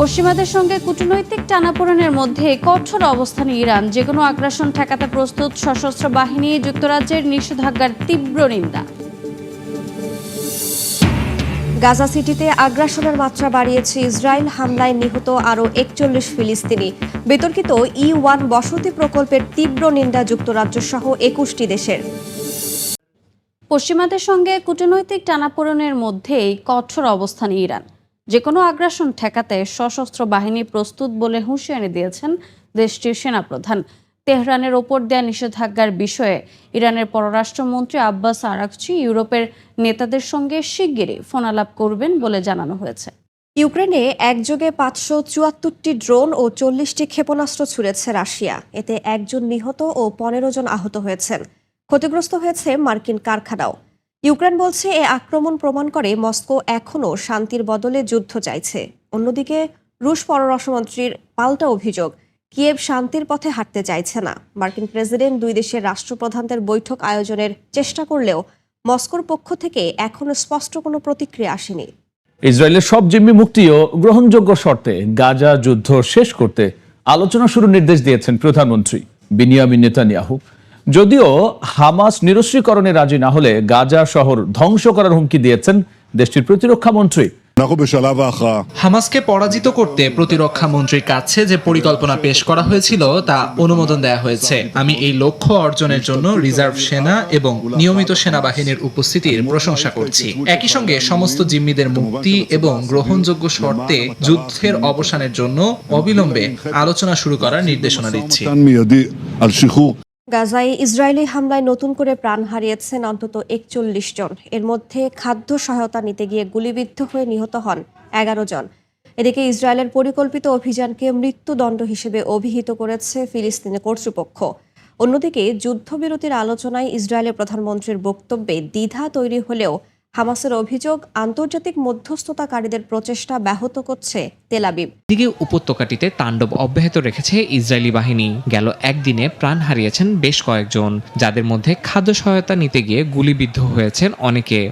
পশ্চিমাদের সঙ্গে কূটনৈতিক টানাপোড়েনের মধ্যে কঠোর অবস্থানে ইরান। যে কোনো আগ্রাসন ঠেকাতে প্রস্তুত সশস্ত্র বাহিনী যুক্তরাজ্যের নিষেধাজ্ঞার তীব্র নিন্দা। গাজা সিটিতে আগ্রাসনের মাত্রা বাড়িয়েছে ইসরায়েল হামলায় নিহত আরও একচল্লিশ ফিলিস্তিনি। বিতর্কিত ই ওয়ান বসতি প্রকল্পের তীব্র নিন্দা যুক্তরাজ্য সহ একুশটি দেশের। পশ্চিমাদের সঙ্গে কূটনৈতিক টানাপোড়েনের মধ্যেই কঠোর অবস্থানে ইরান। যে কোনো আগ্রাসন ঠেকাতে সশস্ত্র বাহিনী প্রস্তুত বলে হুঁশিয়ারি দিয়েছেন দেশটির সেনাপ্রধান। তেহরানের ওপর দেয়া নিষেধাজ্ঞার বিষয়ে ইরানের পররাষ্ট্রমন্ত্রী আব্বাস আরাকচি ইউরোপের নেতাদের সঙ্গে শিগগিরই ফোনালাপ করবেন বলে জানানো হয়েছে। ইউক্রেনে একযোগে পাঁচশো চুয়াত্তরটি ড্রোন ও চল্লিশটি ক্ষেপণাস্ত্র ছুড়েছে রাশিয়া। এতে একজন নিহত ও পনেরো জন আহত হয়েছেন। ক্ষতিগ্রস্ত হয়েছে মার্কিন কারখানাও। ইউক্রেন বলছে এ আক্রমণ প্রমাণ করে মস্কো এখনও শান্তির বদলে যুদ্ধ চাইছে। অন্যদিকে রুশ পররাষ্ট্রমন্ত্রীর পাল্টা অভিযোগ, কিয়েভ শান্তির পথে হাঁটতে চাইছে না। মার্কিন প্রেসিডেন্ট দুই দেশের রাষ্ট্রপ্রধানদের বৈঠক আয়োজনের চেষ্টা করলেও মস্কোর পক্ষ থেকে এখনও স্পষ্ট কোনো প্রতিক্রিয়া আসেনি। ইসরায়েলের সব জিম্মি মুক্তিও গ্রহণযোগ্য শর্তে গাজা যুদ্ধ শেষ করতে আলোচনা শুরুর নির্দেশ দিয়েছেন প্রধানমন্ত্রী বিনিয়ামিন নেতানিয়াহু। যদিও হামাস নিরস্ত্রীকরণে রাজি না হলে গাজা শহর ধ্বংস করার হুমকি দিয়েছেন দেশটির প্রতিরক্ষা মন্ত্রী। হামাসকে পরাজিত করতে প্রতিরক্ষা মন্ত্রীর কাছে যে পরিকল্পনা পেশ করা হয়েছিল তা অনুমোদন দেয়া হয়েছে। আমি এই লক্ষ্য অর্জনের জন্য রিজার্ভ সেনা এবং নিয়মিত সেনাবাহিনীর উপস্থিতির প্রশংসা করছি। একই সঙ্গে সমস্ত জিম্মিদের মুক্তি এবং গ্রহণযোগ্য শর্তে যুদ্ধের অবসানের জন্য অবিলম্বে আলোচনা শুরু করার নির্দেশনা দিচ্ছি। গাজায় ইসরায়েলি হামলায় নতুন করে প্রাণ হারিয়েছেন অন্তত একচল্লিশ জন। এর মধ্যে খাদ্য সহায়তা নিতে গিয়ে গুলিবিদ্ধ হয়ে নিহত হন এগারো জন। এদিকে ইসরায়েলের পরিকল্পিত অভিযানকে মৃত্যুদণ্ড হিসেবে অভিহিত করেছে ফিলিস্তিনি কর্তৃপক্ষ। অন্যদিকে যুদ্ধবিরতির আলোচনায় ইসরায়েলের প্রধানমন্ত্রীর বক্তব্যে দ্বিধা তৈরি হলেও হামাসের অভিযোগ, আন্তর্জাতিক মধ্যস্থতাকারীদের প্রচেষ্টা ব্যাহত করছে তেলাবিব দিকে উপত্যকাটিতে তাণ্ডব অব্যাহত রেখেছে ইসরায়েলি বাহিনী। গেল একদিনে প্রাণ হারিয়েছেন বেশ কয়েকজন, যাদের মধ্যে খাদ্য সহায়তা নিতে গিয়ে গুলিবিদ্ধ হয়েছেন অনেকে।